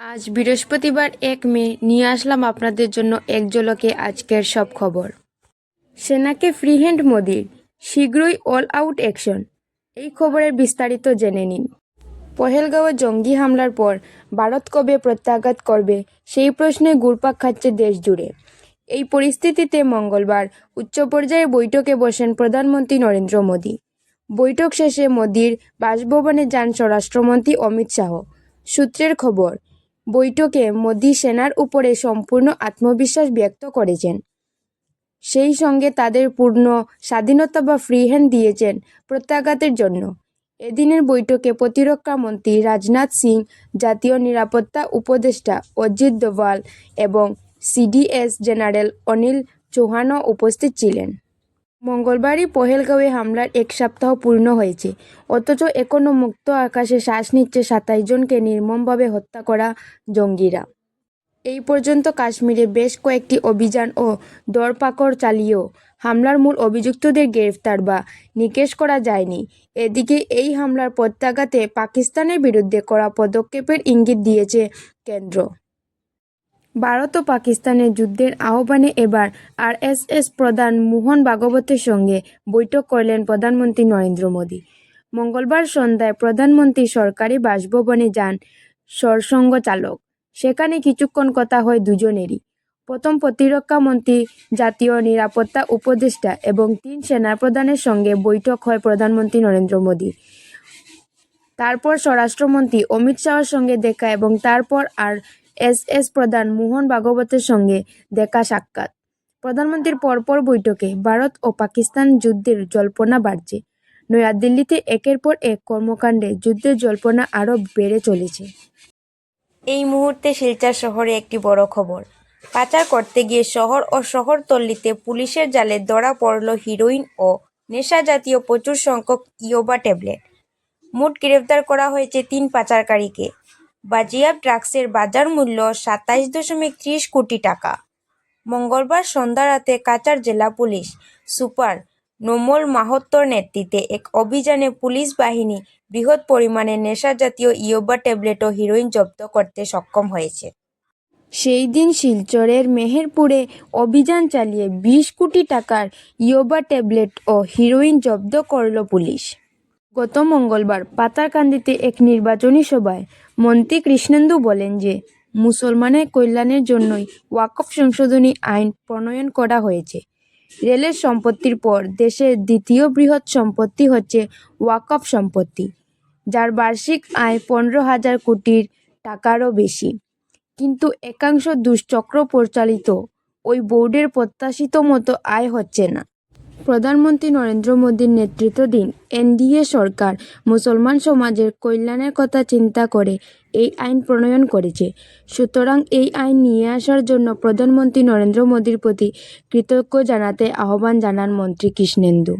আজ বৃহস্পতিবার এক মে নিয়ে আসলাম আপনাদের জন্য এক ঝলকে আজকের সব খবর। সেনাকে ফ্রি হ্যান্ড মোদির শীঘ্রই অল আউট অ্যাকশন। এই খবরের বিস্তারিত জেনে নিন। পহেলগাঁওয়ে জঙ্গি হামলার পর ভারত কবে প্রত্যাঘাত করবে সেই প্রশ্নে ঘুরপাক খাচ্ছে দেশ জুড়ে। এই পরিস্থিতিতে মঙ্গলবার উচ্চ পর্যায়ে বৈঠকে বসেন প্রধানমন্ত্রী নরেন্দ্র মোদী। বৈঠক শেষে মোদির বাসভবনে যান স্বরাষ্ট্রমন্ত্রী অমিত শাহ। সূত্রের খবর বৈঠকে মোদী সেনার উপরে সম্পূর্ণ আত্মবিশ্বাস ব্যক্ত করেছেন। সেই সঙ্গে তাদের পূর্ণ স্বাধীনতা বা ফ্রি হ্যান্ড দিয়েছেন প্রত্যাঘাতের জন্য। এদিনের বৈঠকে প্রতিরক্ষা মন্ত্রী রাজনাথ সিং, জাতীয় নিরাপত্তা উপদেষ্টা অজিত দোভাল এবং সিডিএস জেনারেল অনিল চৌহানও উপস্থিত ছিলেন। মঙ্গলবারই পহেলগাঁওয়ে হামলার এক সপ্তাহ পূর্ণ হয়েছে। অথচ এখনও মুক্ত আকাশে শ্বাস নিচ্ছে সাতাইশ জনকে নির্মমভাবে হত্যা করা জঙ্গিরা। এই পর্যন্ত কাশ্মীরে বেশ কয়েকটি অভিযান ও দরপাকড় চালিয়েও হামলার মূল অভিযুক্তদের গ্রেফতার বা নিকেশ করা যায়নি। এদিকে এই হামলার প্রত্যাঘাতে পাকিস্তানের বিরুদ্ধে করা পদক্ষেপের ইঙ্গিত দিয়েছে কেন্দ্র। ভারত ও পাকিস্তানের যুদ্ধের আহ্বানে এবার আরএসএস প্রধান মোহন ভাগবতের সঙ্গে বৈঠক করলেন প্রধানমন্ত্রী নরেন্দ্র মোদী। মঙ্গলবার সন্ধ্যায় প্রধানমন্ত্রী সরকারি বাসভবনে যান সরসঙ্গ চালক। সেখানে কিছুক্ষণ কথা হয় দুজনেরই। প্রথম প্রতিরক্ষা মন্ত্রী, জাতীয় নিরাপত্তা উপদেষ্টা এবং তিন সেনা প্রধানের সঙ্গে বৈঠক হয় প্রধানমন্ত্রী নরেন্দ্র মোদী। তারপর স্বরাষ্ট্রমন্ত্রী অমিত শাহর সঙ্গে দেখা এবং তারপর আর এস এস প্রধান মোহন ভাগবতের সঙ্গে দেখা সাক্ষাৎ। প্রধানমন্ত্রীর পরপর বৈঠকে ভারত ও পাকিস্তান যুদ্ধের জল্পনা বাড়ছে। নয়াদিল্লিতে একের পর এক কর্মকাণ্ডে যুদ্ধের জল্পনা আরও বেড়ে চলেছে। এই মুহূর্তে শিলচর শহরে একটি বড় খবর। পাচার করতে গিয়ে শহর ও শহরতলিতে পুলিশের জালে ধরা পড়ল হিরোইন ও নেশা জাতীয় প্রচুর সংখ্যক ইয়োবা ট্যাবলেট। মোট গ্রেফতার করা হয়েছে তিন পাচারকারীকে। বাজিয়াব ড্রাগসের বাজার মূল্য সাতাইশ দশমিক ত্রিশ কোটি টাকা। মঙ্গলবার সন্ধ্যা রাতে কাচার জেলা পুলিশ সুপার নোমল মাহাত্তর নেতৃত্বে এক অভিযানে পুলিশ বাহিনী বৃহৎ পরিমাণে নেশা জাতীয় ইয়োবা ট্যাবলেট ও হিরোইন জব্দ করতে সক্ষম হয়েছে। সেই দিন শিলচরের মেহেরপুরে অভিযান চালিয়ে বিশ কোটি টাকার ইয়োবা ট্যাবলেট ও হিরোইন জব্দ করল পুলিশ। গত মঙ্গলবার পাতারকান্দিতে এক নির্বাচনী সভায় মন্ত্রী কৃষ্ণেন্দু বলেন যে, মুসলমানের কল্যাণের জন্যই ওয়াকফ সংশোধনী আইন প্রণয়ন করা হয়েছে। রেলের সম্পত্তির পর দেশের দ্বিতীয় বৃহৎ সম্পত্তি হচ্ছে ওয়াকফ সম্পত্তি, যার বার্ষিক আয় পনেরো হাজার কোটির টাকারও বেশি। কিন্তু একাংশ দুশ্চক্র পরিচালিত, ওই বোর্ডের প্রত্যাশিত মতো আয় হচ্ছে না। প্রধানমন্ত্রী নরেন্দ্র মোদীর নেতৃত্বাধীন এনডিএ সরকার মুসলমান সমাজের কল্যাণের কথা চিন্তা করে এই আইন প্রণয়ন করেছে। সুতরাং এই আইন নিয়ে আসার জন্য প্রধানমন্ত্রী নরেন্দ্র মোদীর প্রতি কৃতজ্ঞ জানাতে আহ্বান জানান মন্ত্রী কৃষ্ণেন্দু।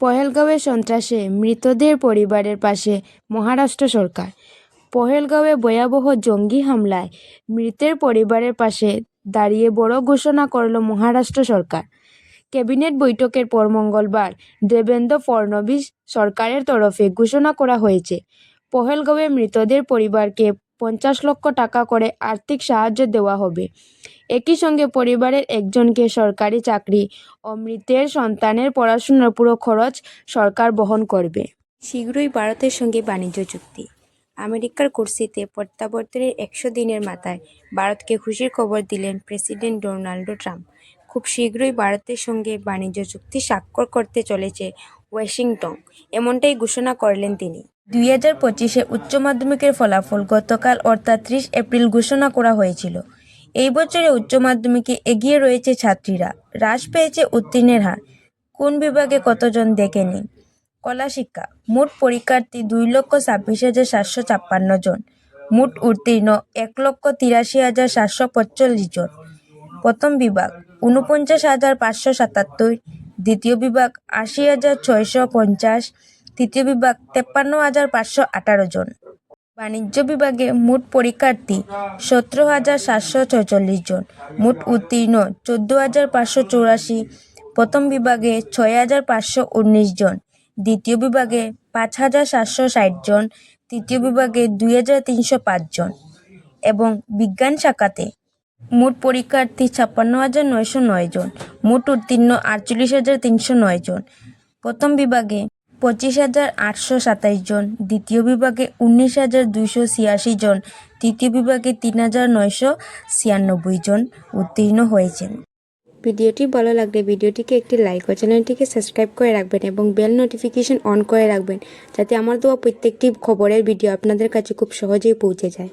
পহেলগাঁওয়ে সন্ত্রাসে মৃতদের পরিবারের পাশে মহারাষ্ট্র সরকার। পহেলগাঁওয়ে ভয়াবহ জঙ্গি হামলায় মৃতের পরিবারের পাশে দাঁড়িয়ে বড় ঘোষণা করল মহারাষ্ট্র সরকার। ক্যাবিনেট বৈঠকের পর মঙ্গলবার দেবেন্দ্র ফড়নবিস সরকারের তরফে ঘোষণা করা হয়েছে। পহেলগাঁওয়ে মৃতদের পরিবারকে পঞ্চাশ লক্ষ টাকা করে আর্থিক সাহায্য দেওয়া হবে। একই সঙ্গে পরিবারের একজনকে সরকারি চাকরি ও মৃতের সন্তানের পড়াশোনার পুরো খরচ সরকার বহন করবে। শীঘ্রই ভারতের সঙ্গে বাণিজ্য চুক্তি। আমেরিকার কুর্সিতে প্রত্যাবর্তনের একশো দিনের মাথায় ভারতকে খুশির খবর দিলেন প্রেসিডেন্ট ডোনাল্ড ট্রাম্প। খুব শীঘ্রই ভারতের সঙ্গে বাণিজ্য চুক্তি স্বাক্ষর করতে চলেছে ওয়াশিংটন, এমনটাই ঘোষণা করলেন তিনি। দুই হাজার পঁচিশে উচ্চ মাধ্যমিকের ফলাফল গতকাল অর্থাৎ ত্রিশ এপ্রিল ঘোষণা করা হয়েছিল। এই বছরে উচ্চ মাধ্যমিকে এগিয়ে রয়েছে ছাত্রীরা। হ্রাস পেয়েছে উত্তীর্ণের হার। কোন বিভাগে কতজন দেখে নিন। কলা শিক্ষা। মোট পরীক্ষার্থী দুই লক্ষ ছাব্বিশ হাজার সাতশো ছাপ্পান্ন জন। মোট উত্তীর্ণ এক লক্ষ তিরাশি হাজার সাতশো পঁয়তাল্লিশ জন। প্রথম বিভাগ। উনপঞ্চাশ হাজার পাঁচশো সাতাত্তর। দ্বিতীয় বিভাগ আশি হাজার ছয়শো পঞ্চাশ। তৃতীয় বিভাগ তেপ্পান্ন হাজার পাঁচশো আঠারো জন। বাণিজ্য বিভাগে মোট পরীক্ষার্থী সতেরো হাজার সাতশো ছয়চল্লিশ জন। মোট উত্তীর্ণ চোদ্দ হাজার পাঁচশো চৌরাশি। প্রথম বিভাগে ছয় হাজার পাঁচশো উনিশ জন। দ্বিতীয় বিভাগে পাঁচ হাজার সাতশো ষাট জন। তৃতীয় বিভাগে দুই হাজার তিনশো পাঁচজন এবং বিজ্ঞান শাখাতে মোট পরীক্ষার্থী ছাপ্পান্ন হাজার নয়শো নয় জন। মোট উত্তীর্ণ আটচল্লিশ হাজার তিনশো নয় জন। প্রথম বিভাগে পঁচিশ হাজার আটশো সাতাইশ জন। দ্বিতীয় বিভাগে উনিশ হাজার দুইশো ছিয়াশি জন। তৃতীয় বিভাগে তিন হাজার নয়শো ছিয়ানব্বই জন উত্তীর্ণ হয়েছেন। ভিডিওটি ভালো লাগলে ভিডিওটিকে একটি লাইক ও চ্যানেলটিকে সাবস্ক্রাইব করে রাখবেন এবং বেল নোটিফিকেশন অন করে রাখবেন, যাতে আমার দেওয়া প্রত্যেকটি খবরের ভিডিও আপনাদের কাছে খুব সহজেই পৌঁছে যায়।